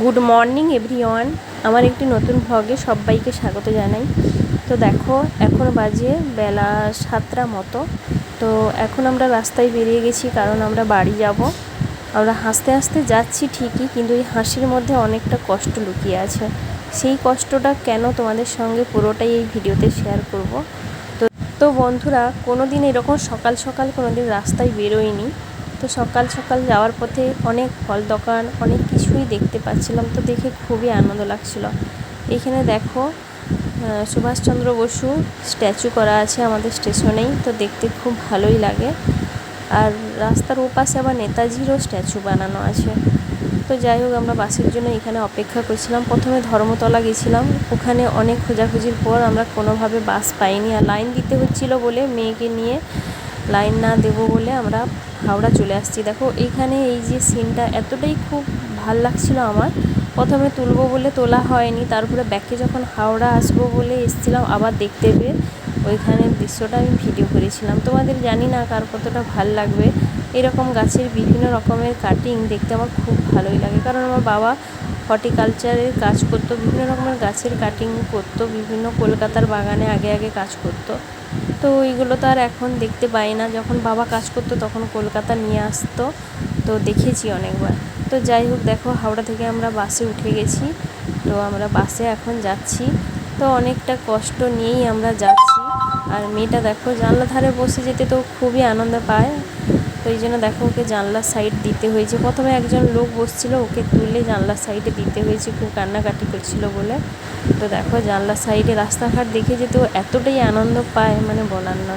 Good morning everyone আমার একটি নতুন ভ্লগে সবাইকে স্বাগত জানাই। তো দেখো, এখন বাজে বেলা সাতটা মতো। তো এখন আমরা রাস্তায় বেরিয়ে গেছি, কারণ আমরা বাড়ি যাব। আমরা হাসতে হাসতে যাচ্ছি ঠিকই, কিন্তু এই হাসির মধ্যে অনেকটা কষ্ট লুকিয়ে আছে। সেই কষ্টটা কেন তোমাদের সঙ্গে পুরোটাই এই ভিডিওতে শেয়ার করব? তো তো বন্ধুরা কোনো দিন এরকম সকাল সকাল কোনো দিন রাস্তায় বেরোয়নি তো সকাল সকাল যাওয়ার পথে অনেক ফল দোকান, অনেক কিছুই দেখতে পাচ্ছিলাম। তো দেখে খুবই আনন্দ লাগছিল। এখানে দেখো সুভাষচন্দ্র বসু স্ট্যাচু করা আছে আমাদের স্টেশনেই। তো দেখতে খুব ভালোই লাগে। আর রাস্তার ওপাশে আবার নেতাজিরও স্ট্যাচু বানানো আছে। তো যাই হোক, আমরা বাসের জন্য এখানে অপেক্ষা করছিলাম। প্রথমে ধর্মতলা গেছিলাম। ওখানে অনেক খোঁজাখুঁজির পর আমরা কোনোভাবে বাস পাইনি। আর লাইন দিতে হচ্ছিল বলে মেয়েকে নিয়ে লাইন না দেবো বলে আমরা হাওড়া চলে আসছি। দেখো এইখানে এই যে সিনটা এতটাই খুব ভালো লাগছিল আমার। প্রথমে তুলবো বলে তোলা হয়নি, তারপরে ব্যাকে যখন হাওড়া আসব বলে এসেছিলাম, আবার দেখতে পেয়ে ওইখানের দৃশ্যটা আমি ভিডিও করেছিলাম। তোমাদের জানি না কার কতটা ভালো লাগবে। এরকম গাছের বিভিন্ন রকমের কাটিং দেখতে আমার খুব ভালোই লাগে, কারণ আমার বাবা হর্টিকালচারের কাজ করতো, বিভিন্ন রকমের গাছের কাটিং করতো, বিভিন্ন কলকাতার বাগানে আগে আগে কাজ করতো। তো ওইগুলো তো আর এখন দেখতে পাই না। যখন বাবা কাজ করতো তখন কলকাতা নিয়ে আসতো। তো দেখেছি অনেকবার। তো যাই হোক, দেখো হাওড়া থেকে আমরা বাসে উঠে গেছি। তো আমরা বাসে এখন যাচ্ছি। তো অনেকটা কষ্ট নিয়েই আমরা যাচ্ছি। আর মেয়েটা দেখো জানলা ধারে বসে যেতে তো খুবই আনন্দ পায়। তো এই জন্য দেখো ওকে জানলার সাইড দিতে হয়েছে। প্রথমে একজন লোক বসছিল, ওকে তুলে জানলার সাইডে দিতে হয়েছে, খুব কান্নাকাটি করছিল বলে। তো দেখো জানলার সাইডে রাস্তাঘাট দেখে যেতে ও এতটাই আনন্দ পায় মানে বলার না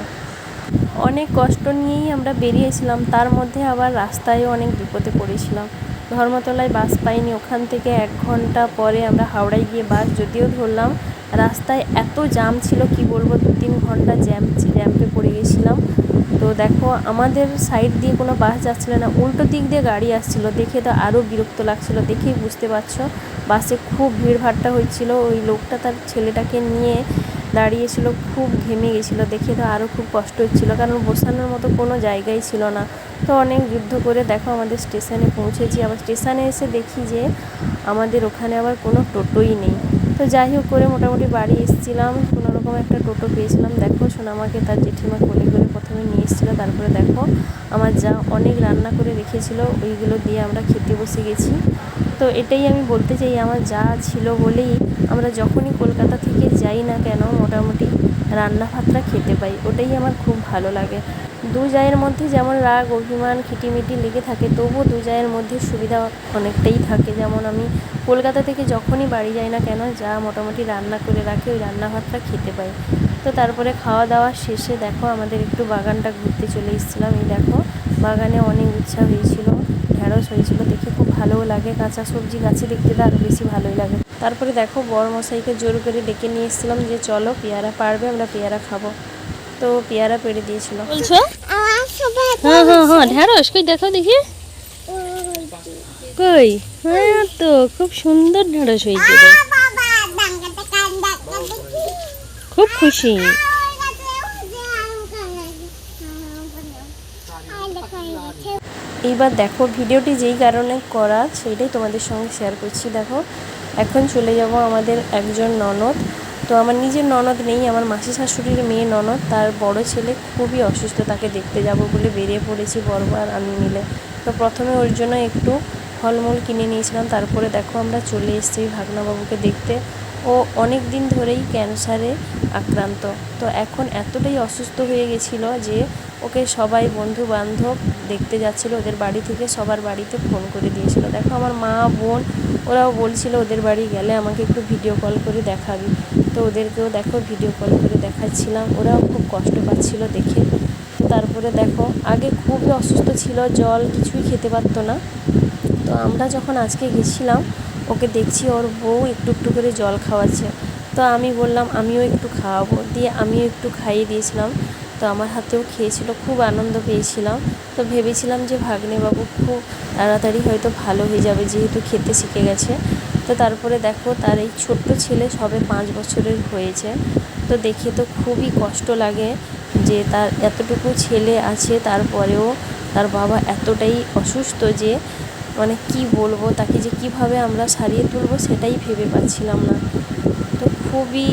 অনেক কষ্ট নিয়েই আমরা বেরিয়েছিলাম, তার মধ্যে আবার রাস্তায়ও অনেক বিপদে পড়েছিলাম। ধর্মতলায় বাস পাইনি, ওখান থেকে এক ঘণ্টা পরে আমরা হাওড়ায় গিয়ে বাস যদিও ধরলাম, রাস্তায় এত জ্যাম ছিল, কি বলব দু তিন ঘণ্টা জ্যাম জ্যাম্পে পড়ে গেছিলাম। তো দেখো, আমাদের সাইড দিয়ে কোনো বাস যাচ্ছিল না। উল্টো দিক দিয়ে গাড়ি আসছিল। দেখে তো আরও বিরক্ত লাগছিল। দেখেই বুঝতে পারছ বাসে খুব ভিড়ভাট্টা হচ্ছিল ওই লোকটা তার ছেলেটাকে নিয়ে দাঁড়িয়েছিল, খুব ঘেমে গেছিল। দেখে তো আরও খুব কষ্ট হচ্ছিল। কারণ বসানোর মতো কোনো জায়গাই ছিল না। তো অনেক যুদ্ধ করে দেখো, আমাদের স্টেশনে পৌঁছেছি। আবার স্টেশনে এসে দেখি যে, আমাদের ওখানে আবার কোনো টোটোই নেই। তো যাই হোক, করে মোটামুটি বাড়ি এসেছিলাম। কোনো রকম একটা টোটো পেয়েছিলাম। দেখো, সোনামাকে তার জেঠিমা কোলে করে প্রথমে নিয়ে এসেছিল। তারপরে দেখো, আমার যা অনেক রান্না করে রেখেছিল, ওইগুলো দিয়ে আমরা খেতে বসে গেছি। তো এটাই আমি বলতে চাই, আমার যা ছিল বলেই আমরা যখনই কলকাতা থেকে যাই না কেন, মোটামুটি রান্না ভাতটা খেতে পাই। ওটাই আমার খুব ভালো লাগে। দু জায়ের মধ্যে যেমন রাগ, অভিমান, খিটিমিটি লেগে থাকে, তবুও দু জায়ের মধ্যে সুবিধা অনেকটাই থাকে। যেমন আমি কলকাতা থেকে যখনই বাড়ি যাই না কেন, যা মোটামুটি রান্না করে রাখে, ওই রান্না ভাতটা খেতে পাই। তো তারপরে খাওয়া দাওয়া শেষে দেখো আমাদের একটু বাগানটা ঘুরতে চলে এসেছিলাম। এই দেখো বাগানে অনেক উৎসাহ হয়েছিল ঢ্যাঁড়স হয়েছিল, দেখে খুব ভালোও লাগে। কাঁচা সবজি গাছে দেখতে তো আরও বেশি ভালোই লাগে। তারপরে দেখো বড় মশাইকে জোর করে ডেকে নিয়ে এসেছিলাম যে চলো পেয়ারা পারবে, আমরা পেয়ারা খাব। তো পেয়ারা পেড়ে দিয়েছিল। বলছো? হ্যাঁ হ্যাঁ হ্যাঁ ঢ্যাঁড়স কই দেখো দেখি। কই? হ্যাঁ তো খুব সুন্দর ঢ্যাঁড়স হয়েছে খুব খুশি। এইবার দেখো ভিডিওটি যেই কারণে করা সেইটাই তোমাদের সঙ্গে শেয়ার করছি। দেখো এখন চলে যাব আমাদের একজন ননদ। তো আমার নিজের ননদ নেই, আমার মাসি শাশুড়ির মেয়ে ননদ, তার বড় ছেলে খুবই অসুস্থ, তাকে দেখতে যাব বলে বেরিয়ে পড়েছি বড় আর আমি মিলে। তো প্রথমে ওর জন্য একটু ফলমূল কিনে নিয়েছিলাম, তারপরে দেখো আমরা চলে এসেছি ভাগনাবাবুকে দেখতে। ও অনেক দিন ধরেই ক্যান্সারে আক্রান্ত। তো এখন এতটাই অসুস্থ হয়ে গেছিল যে ওকে সবাই বন্ধু বান্ধব দেখতে যাচ্ছিল, ওদের বাড়ি থেকে সবার বাড়িতে ফোন করে দিয়েছিল। দেখো আমার মা, বোন, ওরাও বলছিল, ওদের বাড়ি গেলে আমাকে একটু ভিডিও কল করে দেখাবি। তো ওদেরকেও দেখো ভিডিও কল করে দেখাচ্ছিলাম। ওরাও খুব কষ্ট পাচ্ছিল দেখে। তো তারপরে দেখো, আগে খুবই অসুস্থ ছিল, জল কিছুই খেতে পারতো না। তো আমরা যখন আজকে গেছিলাম, ওকে দেখছি ওর বউ একটু একটু করে জল খাওয়াচ্ছে। তো আমি বললাম, আমিও একটু খাওয়াবো। দিয়ে আমিও একটু খাইয়ে দিয়েছিলাম। তো আমার হাতেও খেয়েছিল, খুব আনন্দ পেয়েছিলাম। তো ভেবেছিলাম যে ভাগ্নেবাবু খুব তাড়াতাড়ি হয়তো ভালো হয়ে যাবে, যেহেতু খেতে শিখে গেছে। তো তারপরে দেখো তার এই ছোট্ট ছেলে সবে পাঁচ বছরের হয়েছে। তো দেখে তো খুবই কষ্ট লাগে যে তার এতটুকু ছেলে আছে, তারপরেও তার বাবা এতটাই অসুস্থ যে মানে কি বলব, তাকে যে কীভাবে আমরা সারিয়ে তুলবো সেটাই ভেবে পাচ্ছিলাম না। তো খুবই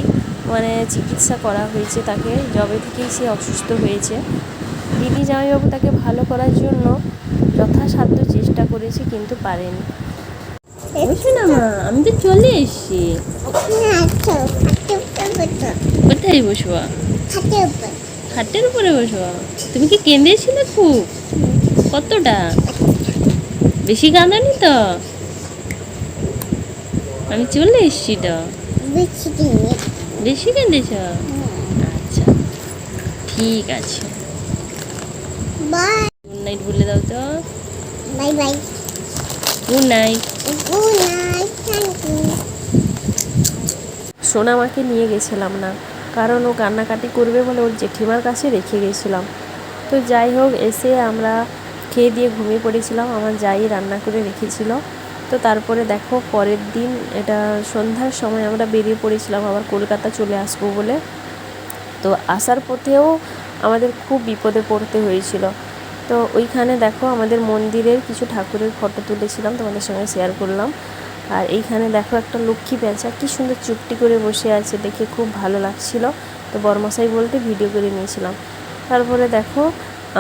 মানে চিকিৎসা করা হয়েছে তাকে, যবে থেকেই সে অসুস্থ হয়েছে। দিদি জামাইবাবু তাকে ভালো করার জন্য যথাসাধ্য চেষ্টা করেছে কিন্তু পারেনি। বসো না মা আমি তো চলে এসেছি। কোথায় বসবো? খাটের উপরে বসবো। তুমি কি কেঁদেছিলে খুব? কতটা? বেশি কাঁদানি তো। আমি চলে এসছি তো। বেশি কেঁদেছ? আচ্ছা ঠিক আছে। বাই। গুড নাইট বলে দাও তো। Bye bye. Good night you সোনামাকে নিয়ে গেছিলাম না, কারণ ও কান্নাকাটি করবে বলে ওর জেঠিমার কাছে রেখে গেছিলাম। তো যাই হোক, এসে আমরা খেয়ে দিয়ে ঘুমিয়ে পড়েছিলাম, আমার যাই রান্না করে রেখেছিল। তো তারপরে দেখো, পরের দিন এটা সন্ধ্যার সময় আমরা বেরিয়ে পড়েছিলাম, আবার কলকাতা চলে আসব বলে। তো আসার পথেও আমাদের খুব বিপদে পড়তে হয়েছিল। তো ওইখানে দেখো আমাদের মন্দিরের কিছু ঠাকুরের ফটো তুলেছিলাম, তোমাদের সঙ্গে শেয়ার করলাম। আর এইখানে দেখো একটা লক্ষ্মী পেঁচা, কি সুন্দর চুপটি করে বসে আছে, দেখে খুব ভালো লাগছিল। তো বর্মশাই বলতে ভিডিও করে নিয়েছিলাম। তারপরে দেখো,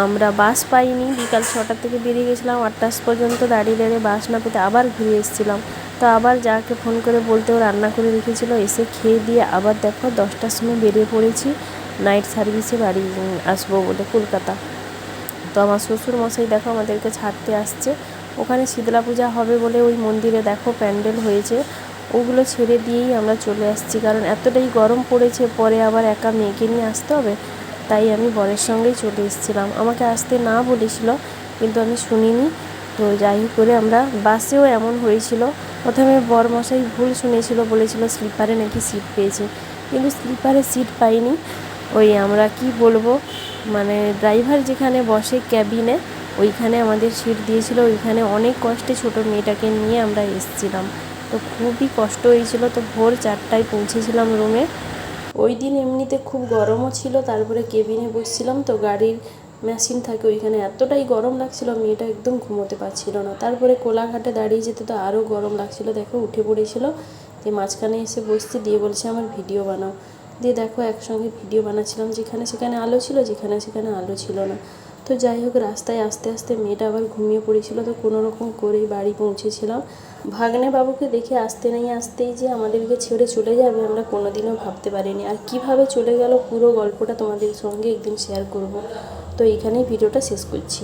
আমরা বাস পাইনি, বিকাল ছটা থেকে বেরিয়ে গেছিলাম, আটটা পর্যন্ত দাঁড়িয়ে দাঁড়িয়ে বাস না পেতে আবার ঘুরে এসেছিলাম। তো আবার যাকে ফোন করে বলতে ও রান্না করে রেখেছিল, এসে খেয়ে দিয়ে আবার দেখো দশটার সময় বেরিয়ে পড়েছি নাইট সার্ভিসে বাড়ি আসব বলে কলকাতা। তো আমার শ্বশুর মশাই দেখো আমাদেরকে ছাড়তে আসছে। ওখানে শীতলা পূজা হবে বলে ওই মন্দিরে দেখো প্যান্ডেল হয়েছে। ওগুলো ছেড়ে দিয়েই আমরা চলে আসছি। কারণ এতটাই গরম পড়েছে, পরে আবার একা মেয়েকে নিয়ে আসতে হবে। তাই আমি বরের সঙ্গেই চলে এসেছিলাম। আমাকে আসতে না বলেছিল, কিন্তু আমি শুনিনি। তো যাই করে আমরা বাসেও এমন হয়েছিল, প্রথমে বর মশাই ভুল শুনেছিল, বলেছিল স্লিপারে নাকি সিট পেয়েছে। কিন্তু স্লিপারে সিট পাইনি। ওই আমরা কি বলব? মানে ড্রাইভার যেখানে বসে ক্যাবিনে ওইখানে আমাদের সিট দিয়েছিল। ওইখানে অনেক কষ্টে ছোট মেয়েটাকে নিয়ে আমরা এসেছিলাম। তো খুবই কষ্ট হয়েছিল। তো ভোর চারটায় পৌঁছেছিলাম রুমে ওই দিন এমনিতে খুব গরমও ছিল। তারপরে কেবিনে বসছিলাম। তো গাড়ির মেশিন থাকে ওইখানে। এতটাই গরম লাগছিল, মেয়েটা একদম ঘুমোতে পারছিল না। তারপরে কোলাঘাটে দাঁড়িয়ে যেতে তো আরও গরম লাগছিল। দেখো, উঠে পড়েছিল। যে মাঝখানে এসে বসতে দিয়ে বলছে, আমার ভিডিও বানাও। দিয়ে দেখো একসঙ্গে ভিডিও বানাচ্ছিলাম যেখানে সেখানে আলো ছিল, যেখানে সেখানে আলো ছিল না। তো যাই হোক, রাস্তায় আস্তে আস্তে মেয়েটা আবার ঘুমিয়ে পড়েছিল। তো কোনো রকম করেই বাড়ি পৌঁছেছিলাম। ভাগ্নে বাবুকে দেখে আসতে নেই আসতেই যে আমাদেরকে ছেড়ে চলে যাবে আমরা কোনোদিনও ভাবতে পারিনি। আর কীভাবে চলে গেল পুরো গল্পটা তোমাদের সঙ্গে একদিন শেয়ার করব। তো এইখানেই ভিডিওটা শেষ করছি।